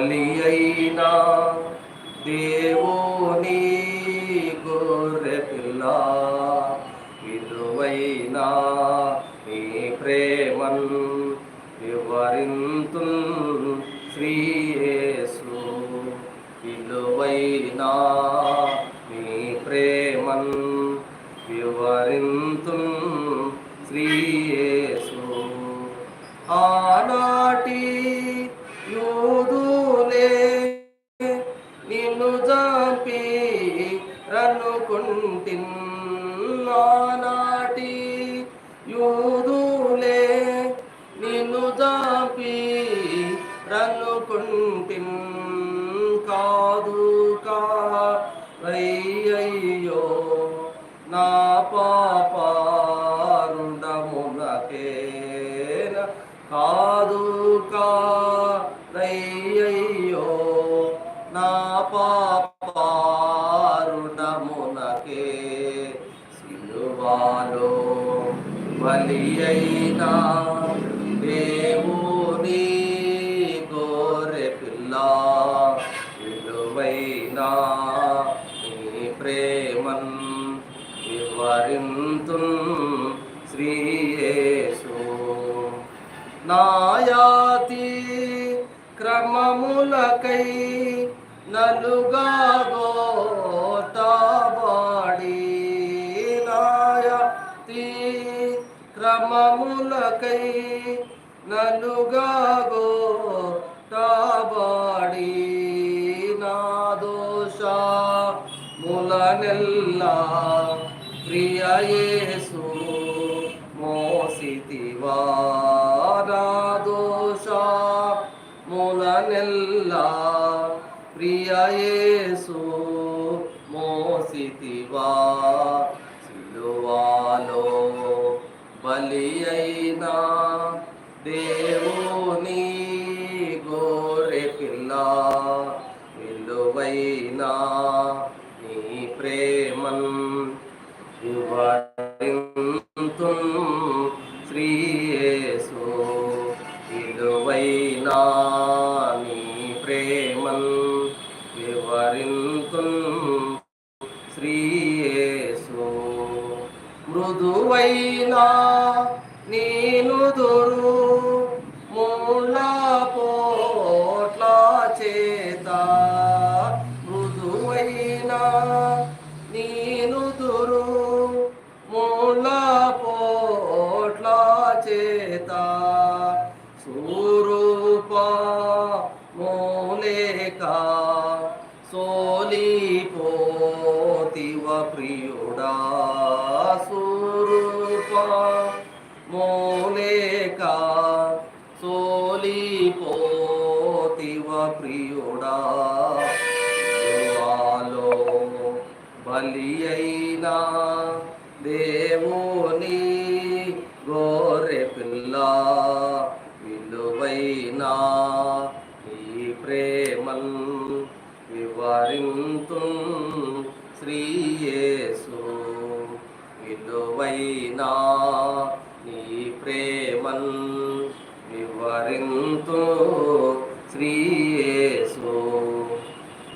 బలి అయినా దేవుని గొర్రె పిల్ల విలువైనా నీ ప్రేమను వివరింతు శ్రీయేసు. విలువైనా నీ ప్రేమను వివరింతు శ్రీయేసు. ఆ రన్నుకుంటిన్ కాదు కాయ్యో నా పాపారుండమునకే కాదు కాయ్యో నా పాపారుండమునకే సిలువాలో బలి అయినా క్రమములకై నలుగా గోటాబాడి నాయాతి క్రమములకై నలుగా గోటాబాడి నా దోష ములనెల్లా ప్రియయే ప్రియయేసు మోసితివా సిలువాలో బలి అయినా దేవుని గోరె పిల్ల విలువైనా వివరింతు శ్రీయేసు మృదువైనా నీనుదురు దురు పోట్ల చేత. మృదువైనా ప్రియుడా సూరూప మూలేక సోలిపోతివ ప్రియుడా. యువాలో బలి అయినా దేవుని గోరె పిల్ల విలువైనా ఈ ప్రేమన్ వివరింతు శ్రీయేసు విలువైనా నీ ప్రేమన్ వివరింతు శ్రీయేసు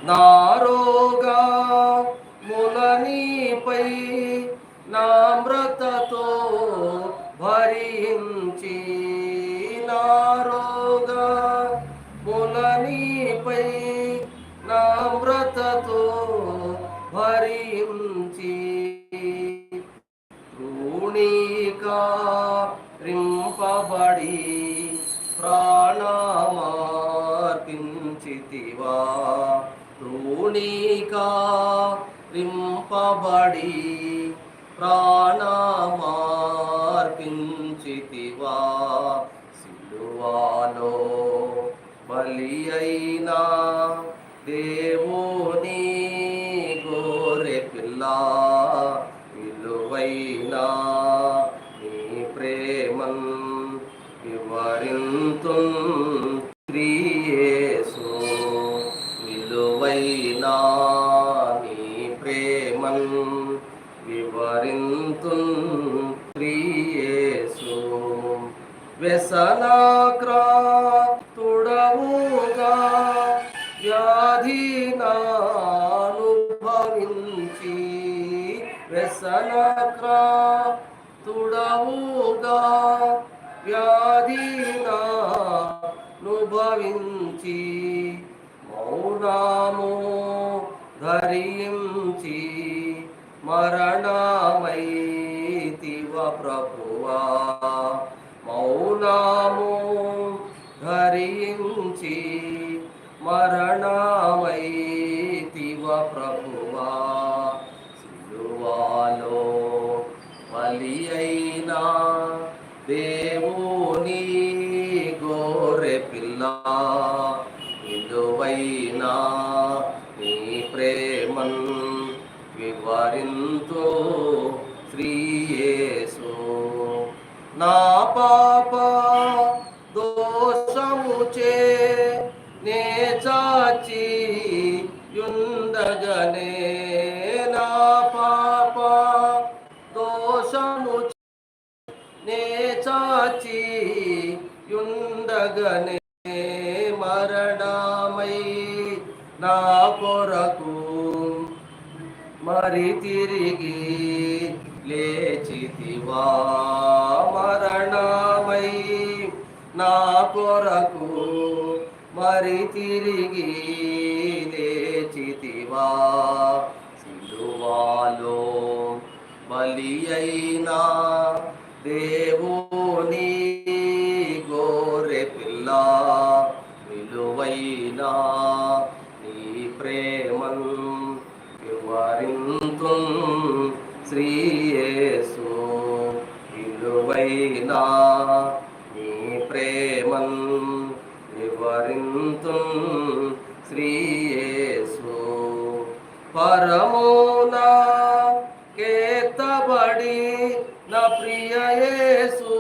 నారోగా ములనీపై నామ్రతతో భరించి నారోగా ములనీపై నామ్రతతో భరించి రుణికా రింపబడి ప్రాణమార్పించితివా? రుణికా రింపబడి ప్రాణమార్పించితివా? సిలువాలో బలి అయినా దేవో മൻ వివరింతుం క్రియేసు విలువైన నీ ప్రేమన్ వివరింతుం క్రియేసు వ్యసనాక్రాతుడవుగా వ్యాధినానుభవించి వ్యసనక్రా తుడవుగా వ్యాధినా నుభవించి మౌనాము ధరించి మరణమైతివ ప్రభువా. మౌనాము ధరించి మరణ విలువైనా నీ ప్రేమన్ వివరింతో శ్రీయేసు నా పాప దోషముచే నే చాచి నా కొరకు మరి తిరిగి లేచితివా మరణమై. నా కొరకు మరి తిరిగి లేచితివా వివరింతు శ్రీయేసు. విలువైనా నీ ప్రేమన్ వివరింతు శ్రీయేసు. పరమోనా కేతబడి నా ప్రియయేసు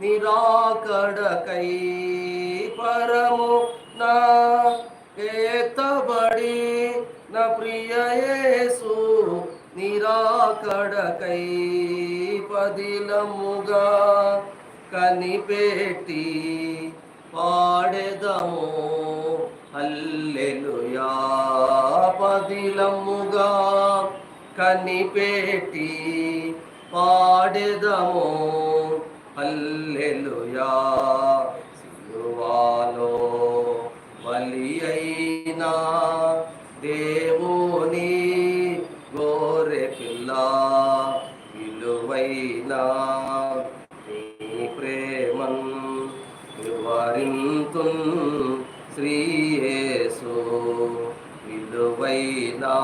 నిరాకడకై పరము నిరాకడకై పదిలముగా కనిపెట్టి పాడెదము. అల్లెలుయా పదిలముగా కనిపెట్టి పాడెదము. అల్లెలుయా సిలువాలో బలి అయినా దేవు పైనా నీ ప్రేమన్ వివరింతు శ్రీయేసు విలువైనా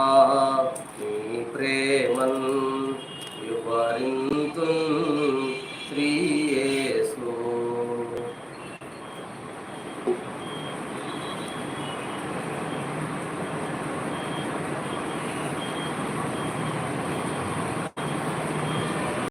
నీ ప్రేమన్ వివరింతు